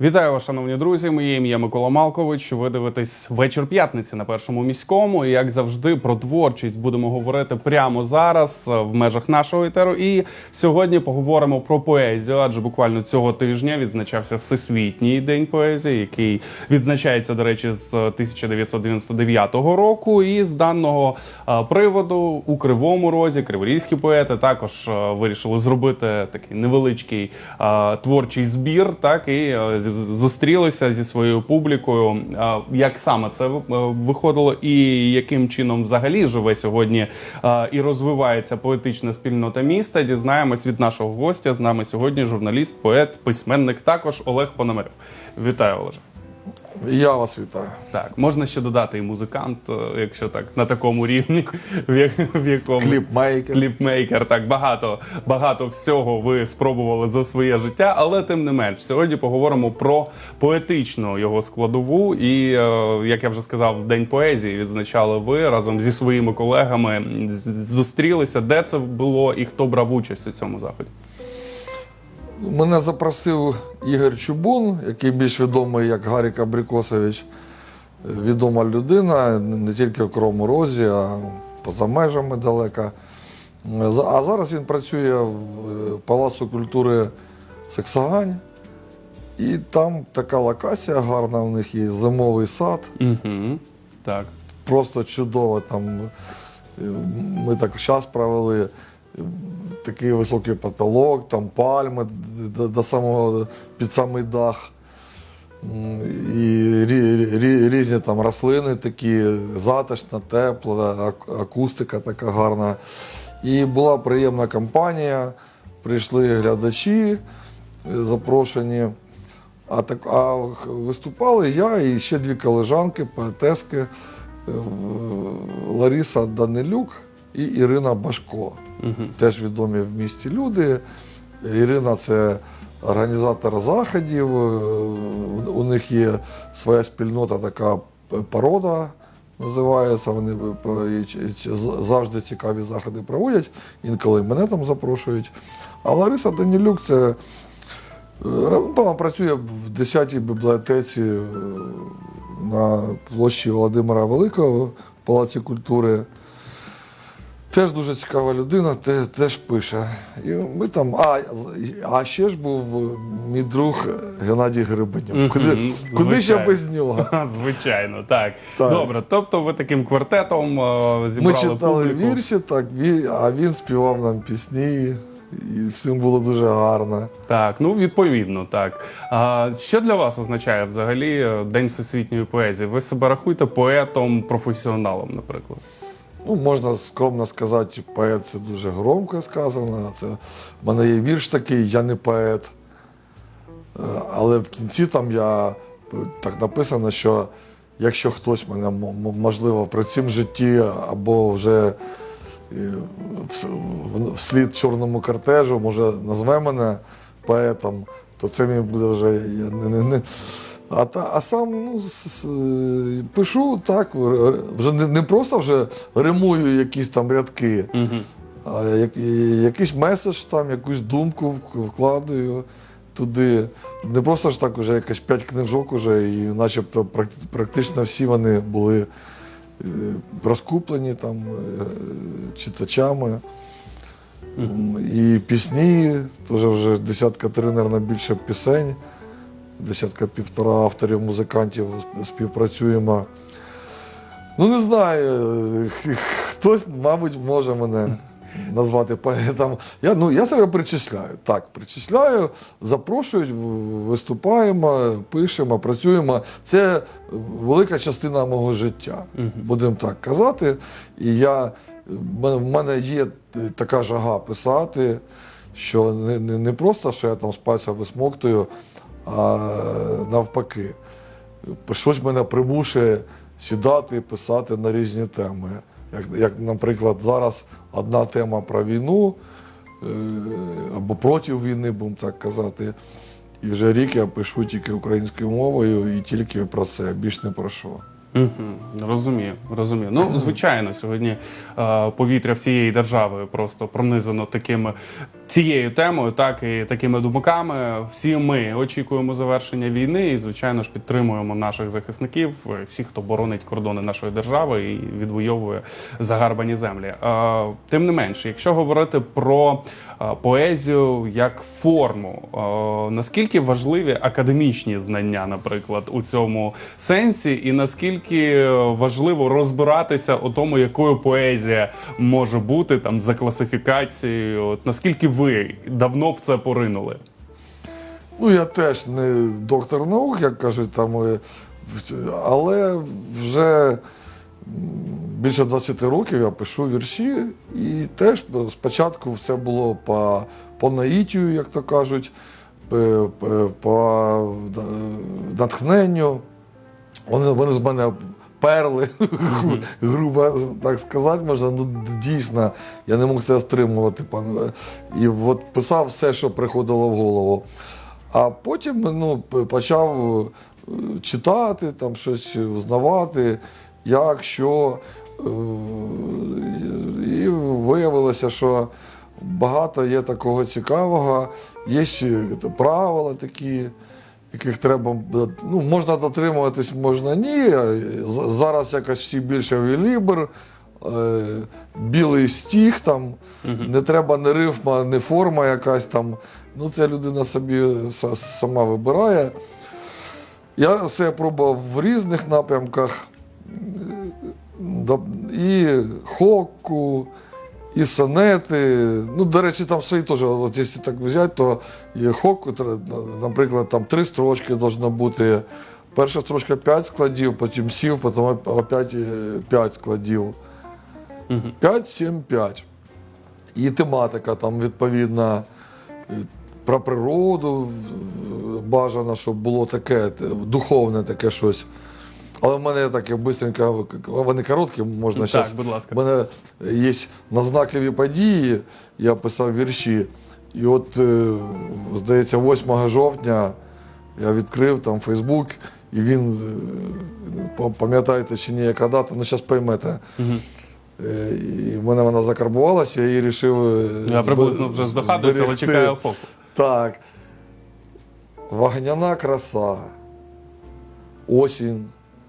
Вітаю вас, шановні друзі. Моє ім'я Микола Малкович. Ви дивитесь вечір п'ятниці на першому міському. І як завжди, про творчість будемо говорити прямо зараз е, в межах нашого етеру. І сьогодні поговоримо про поезію, адже буквально цього тижня відзначався Всесвітній день поезії, який відзначається, до речі, з 1999 року. І з даного е, приводу у Кривому Розі криворізькі поети також е, вирішили зробити такий невеличкий е, творчий збір, так і е, зустрілися зі своєю публікою. Як саме це е, виходило, і яким чином взагалі живе сьогодні і розвивається поетична спільнота міста? Дізнаємось від нашого гостя. З нами сьогодні журналіст, поет, письменник, також Олег Пономарьов. Вітаю, Олеже. Я вас вітаю. Так, можна ще додати і музикант, е, якщо так на такому рівні, в якому Кліпмейкер. кліпмейкер. Так багато багато всього ви спробували за своє життя, але тим не менш, сьогодні поговоримо про поетичну його складову. І е, як я вже сказав, день поезії відзначали ви разом зі своїми колегами. Зустрілися, де це було і хто брав участь у цьому заході. Мене запросив Ігор Чубун, який більш відомий як Гарік Абрикосович. Відома людина не тільки в Кривому Розі, а поза межами далеко. А зараз він працює в е, Палацу культури Сексагань. І там така локація гарна, у них є зимовий сад. Угу. Так. просто чудово. Там е, ми так час провели. Такий високий потолок, там пальми до, до самого під самий дах. І рі- рі- різні там рослини такі, затишна, тепла, акустика така гарна. І була приємна компанія. Прийшли глядачі е, запрошені. А так а виступали я і ще дві колежанки, поетески е, Лариса Данилюк і Ірина Башко. Угу. Теж відомі в місті люди. Ірина це організатор заходів. е, У них є своя спільнота, така порода називається. Вони завжди цікаві заходи проводять. Інколи мене там запрошують. А Лариса Данилюк це Е, Вона працює в 10-й бібліотеці е, на площі Володимира Великого в Палаці культури. Теж дуже цікава людина, те- теж пише. І ми там, а, а ще ж був мій друг Геннадій Грибанюк. Мгм, Куди, куди ще без нього? Звичайно, так. Так. Добре, тобто ви таким квартетом е, Ми читали публіку. вірші, так, а він співав нам пісні, і всім було дуже гарно. Так, ну відповідно, так. А що для вас означає взагалі е, День всесвітньої поезії? Ви себе рахуєте поетом, професіоналом, наприклад? Ну, можна скромно сказати, поет це дуже громко сказано. Це, в мене є вірш такий, я не поет. Е, Але в кінці там я так написано, що якщо хтось мене можливо при цім житті або вже е, вслід чорному кортежу, може назве мене поетом, то це мені буде вже я не, не, не. А, та, а сам ну, с- с- е, пишу так, вже не, не просто вже римую якісь там рядки, Угу. а як, якийсь меседж, там, якусь думку вкладаю туди. Не просто ж так, уже якось п'ять книжок уже, і начебто практично всі вони були е, розкуплені там е, читачами. М, І пісні, теж вже десятка три, мабуть, більше пісень, десятка півтора авторів, музикантів співпрацюємо. Ну, не знаю, хтось, мабуть, може мене назвати поетом. Я, ну, я себе причисляю. Так, причисляю, запрошують, виступаємо, пишемо, працюємо. Це велика частина мого життя, будемо так казати. І я, в мене- в мене є така жага писати, що не, не, не просто, що я там з пальця висмоктую, а навпаки. Щось мене примушує сідати і писати на різні теми. Як, як, наприклад, зараз одна тема про війну е, або проти війни, будемо так казати. І вже рік я пишу тільки українською мовою і тільки про це, більш не про що. Угу, розумію, розумію. Ну, звичайно, сьогодні е, повітря всієї держави просто пронизано такими цією темою, так і такими думками. Всі ми очікуємо завершення війни і, звичайно ж, підтримуємо наших захисників, е, всіх, хто боронить кордони нашої держави і відвоює загарбані землі. Е, тим не менше, якщо говорити про поезію як форму, е, наскільки важливі академічні знання, наприклад, у цьому сенсі, і наскільки важливо розбиратися у тому, якою поезія може бути там за класифікацією, от наскільки ви давно в це поринули? Ну, я теж не доктор наук, як кажуть, там, е, але вже більше 20 років я пишу вірші, і теж спочатку все було по, по наїтію, як то кажуть, п- п- по е, натхненню. Вони, вони з мене перли, грубо так сказати, можна. Ну дійсно, я не мог це стримувати. Пан. І от писав все, що приходило в голову. А потім ну, почав е, читати, там щось узнавати, як, що. е, І виявилося, що багато є такого цікавого, є правила такі яких треба ну, можна дотримуватись, можна ні. Зараз якось всі більше вілібр, е, білий стіг, там, не треба не рифма, не форма якась там. Ну, це людина собі сама вибирає. Я все пробував в різних напрямках. І хокку, і сонети. Ну, до речі, там свої теж, от якщо так взяти, то є хокку, наприклад, там три строчки должно бути. Перша строчка 5 складів, потім сів, потім опять 5 складів. 5, 7, 5. І тематика там відповідна е, про природу бажано, щоб було таке, духовне таке щось. Але в мене таке бистренько, вони короткі, можна Так, будь ласка. У мене є на знакові події, я писав вірші. І от, е, здається, 8 жовтня я відкрив там Фейсбук, і він, е, пам'ятаєте чи ні, яка дата, ну зараз поймете. Е, І в мене вона закарбувалася, я її вирішив. е, Я приблизно вже здогадуюся, але чекаю фоку. Так. Вогняна краса. Осінь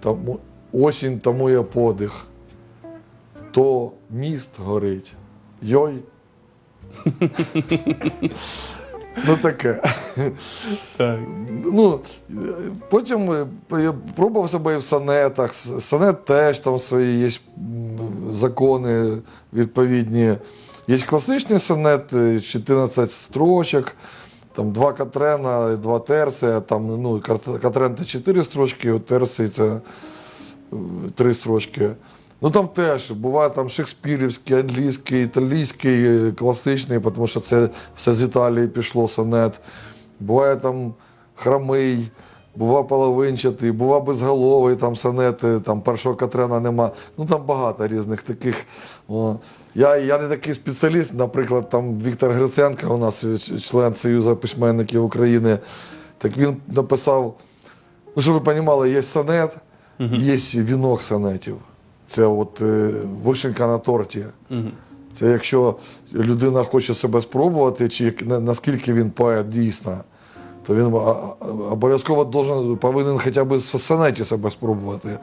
тому, осінь тамує подих. То міст горить. Йой. ну таке. Так. Ну, е, потім е, я пробував себе і в сонетах. Сонет теж там свої є закони відповідні. Є класичний сонет, е, 14 строчок, там два катрена, два Терсія, там ну, катрен це чотири строчки, Терсій це е, три строчки. Ну там теж буває там шекспірівський, англійський, італійський, е, класичний, тому що це все з Італії пішло сонет. Буває там хромий, бува половинчатий, бува безголовий, там сонети, там першого Катрена нема. Ну там багато різних таких. О. Я, я не такий спеціаліст, наприклад, там Віктор Гриценко, у нас член Союзу письменників України. Так він написав, ну щоб ви розуміли, є сонет, є вінок сонетів. Це от е, вишенька на торті. Це якщо людина хоче себе спробувати, чи наскільки він поет дійсно, то він обов'язково должен, повинен хоча б в сонеті себе спробувати.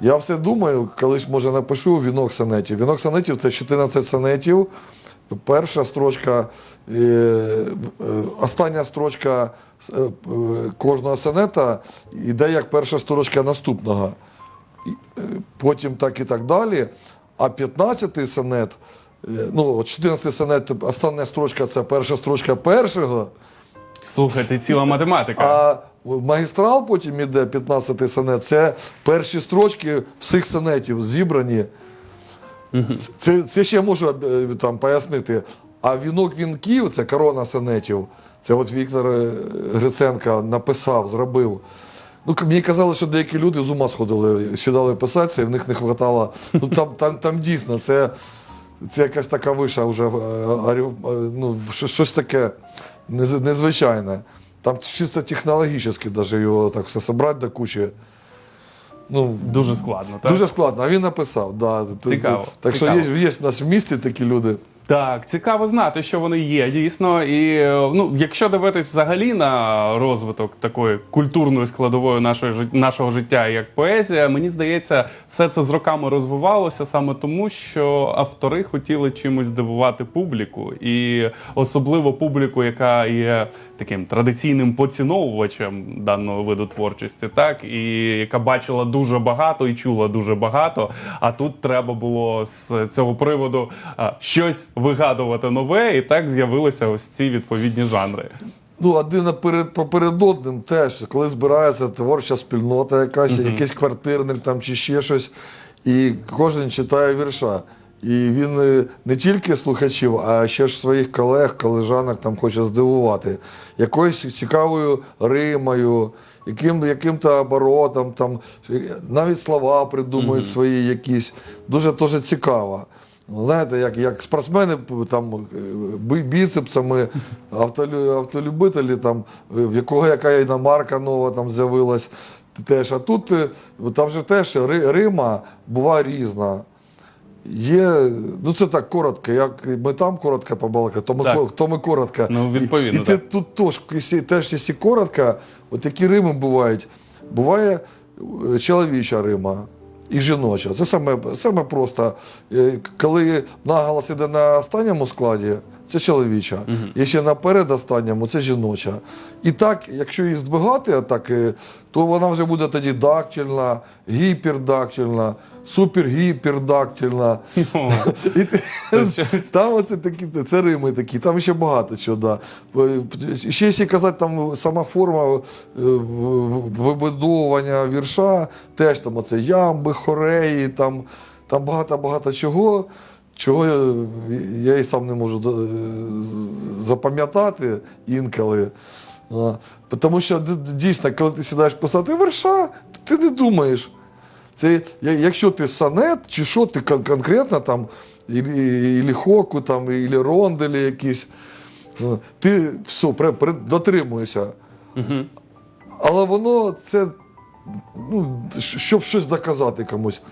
Я все думаю, колись може напишу вінок сонетів. Вінок сонетів це 14 сонетів. Перша строчка, е, остання строчка е, е, кожного сонета йде як перша строчка наступного. Потім так і так далі. А 15-й сонет, ну, 14-й сонет, остання строчка це перша строчка першого, Слухайте, ціла математика. а магістрал потім іде 15-й сонет, це перші строчки всіх сонетів зібрані. Це, це ще я можу е, там пояснити. А вінок вінків це корона сонетів. Це от Віктор е, Гриценко написав, зробив. Ну, мені казали, що деякі люди з ума сходили, сідали писатися, і в них не вистачало. Ну там, там, там дійсно це, це якась така виша вже е, ну, щось таке незвичайне. Там чисто технологічно навіть його так все зібрати до кучі. Ну, Дуже складно, так? Дуже складно, а він написав. Да. Цікаво, Так що є, є в нас в місті такі люди. Так, цікаво знати, що вони є дійсно. І е, ну, якщо дивитись взагалі на розвиток такої культурної складової нашої нашого життя, як поезія, мені здається, все це з роками розвивалося саме тому, що автори хотіли чимось здивувати публіку, і особливо публіку, яка є таким традиційним поціновувачем даного виду творчості, так і яка бачила дуже багато і чула дуже багато. А тут треба було з цього приводу а, щось вигадувати нове, і так з'явилися ось ці відповідні жанри. Ну, один наперед попередодним теж, коли збирається творча спільнота якась, якийсь квартирник там чи ще щось, і кожен читає вірша. І він е, не тільки слухачів, а ще ж своїх колег, колежанок там хоче здивувати якоюсь цікавою римою, яким, яким-то оборотом, там, навіть слова придумують свої якісь. Дуже теж цікаво. Знаєте, як, як спортсмени там е, біцепсами, автолю, автолюбителі, там, е, в якого яка іномарка нова там з'явилась. Теж. А тут е, там же теж Рима буває різна. Є, ну це так коротко, як ми там коротко побалакали, то ми, Так. то ми коротко. Ну, відповідно, І, і ти так. тут теж, якщо- теж, якщо коротко, от такі Рими бувають. Буває е, чоловіча Рима і жіноча. Це саме, саме просто. Е, Коли наголос іде на останньому складі, це чоловіча. Якщо на передостанньому, це жіноча. І так, якщо її здвигати, отак, е, то вона вже буде тоді дактильна, гіпердактильна, супергіпердактильна. Там оце такі, це Рими такі, там ще багато чого. Да. Е, Ще якщо казати, там сама форма е, вибудовування вірша, теж там оце ямби, хореї, там, там багато-багато чого, чого я, я і сам не можу е, запам'ятати інколи. Тому що дійсно, коли ти сідаєш писати вірша, то ти не думаєш. Це якщо ти сонет, чи що ти конкретно там, ілі, ілі хоку, там, ілі ронделі якісь, ти все, при, при, дотримуєшся. Але воно це, ну, щоб щось доказати комусь.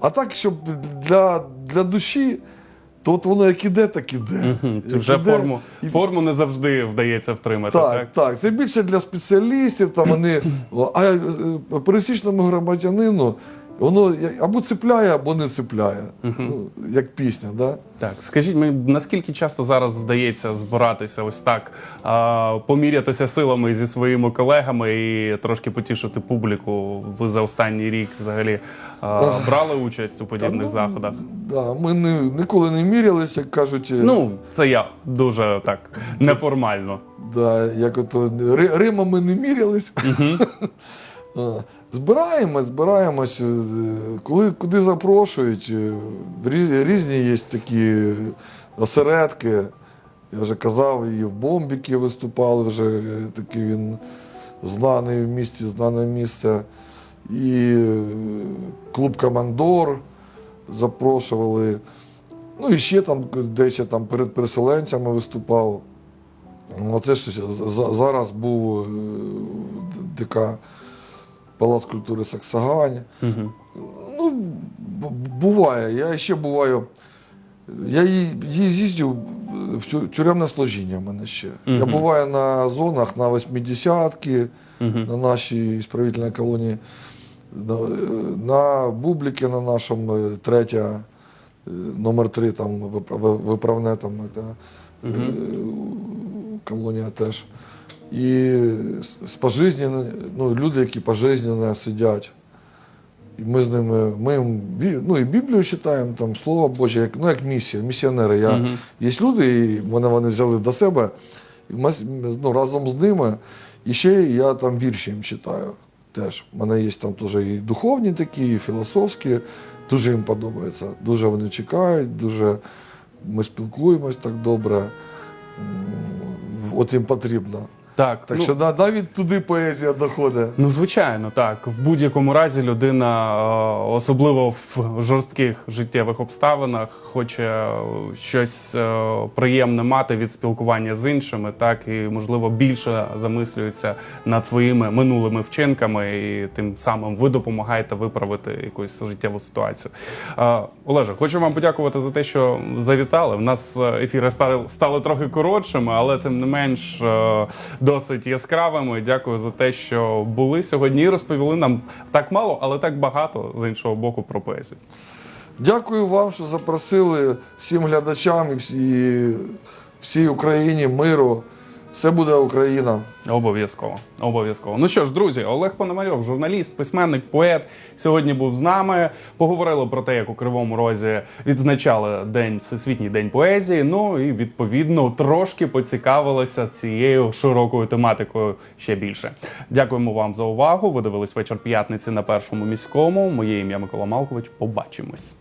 А так, щоб для, для душі, то от воно як іде, так іде. Угу, Як вже іде, форму, і- форму не завжди вдається втримати. Так, так, так, це більше для спеціалістів, там вони, а е, пересічному громадянину воно або цепляє, або не цепляє. Ну, як пісня, да? Так, скажіть мені, наскільки часто зараз вдається збиратися ось так, а, помірятися силами зі своїми колегами і трошки потішити публіку? Ви за останній рік взагалі а, брали участь у подібних ну, заходах? Да, ми не, ніколи не мірялися, як кажуть. е, Ну, це я дуже так неформально. Да, як ото Ри- Рима ми не мірялись. А, Збираємось, збираємось. е, Коли куди запрошують, е, різні є такі осередки. Я вже казав, і в Бомбіки виступали вже е, такий він знаний в місті, знане місце. І клуб Командор запрошували. Ну і ще там десь я там перед переселенцями виступав. Ну, це ж зараз був ДК Палац культури Саксагань. Мгм. Ну, буває. Я ще буваю. Я їздив в тюремне служіння в мене ще. Я буваю на зонах на 80-ки, Мгм. на нашій справительній колонії, на, на Бубліки на нашому, е, третя, е, номер три, там випра- виправне там. е, е, колонія теж. І з- з ну, люди, які пожизненно сидять. І ми з ними, ми їм ну, і Біблію читаємо, там, Слово Боже, як, ну, як місія, місіонери. Я, Мгм. Є люди, і мене вони взяли до себе, і ми ну, разом з ними. І ще я там вірші їм читаю. Теж. У мене є там теж і духовні такі, і філософські. Дуже їм подобається. Дуже вони чекають, дуже ми спілкуємось так добре. От їм потрібно. Так, Так ну, що на- навіть туди поезія доходить. Ну, звичайно, так. В будь-якому разі людина, е, особливо в жорстких життєвих обставинах, хоче е, щось е, приємне мати від спілкування з іншими, так і можливо більше замислюється над своїми минулими вчинками, і тим самим ви допомагаєте виправити якусь життєву ситуацію. Олеже, хочу вам подякувати за те, що завітали. В нас ефіри стали, стали трохи коротшими, але тим не менш досить яскравими. Дякую за те, що були сьогодні і розповіли нам так мало, але так багато з іншого боку про поезію. Дякую вам, що запросили всім глядачам і всій Україні миру. Все буде Україна. Обов'язково, обов'язково. Ну що ж, друзі, Олег Пономарьов, журналіст, письменник, поет, сьогодні був з нами. Поговорили про те, як у Кривому Розі відзначали день Всесвітній день поезії. Ну і відповідно трошки поцікавилися цією широкою тематикою ще більше. Дякуємо вам за увагу. Ви дивились вечір п'ятниці на першому міському. Моє ім'я Микола Малкович. Побачимось.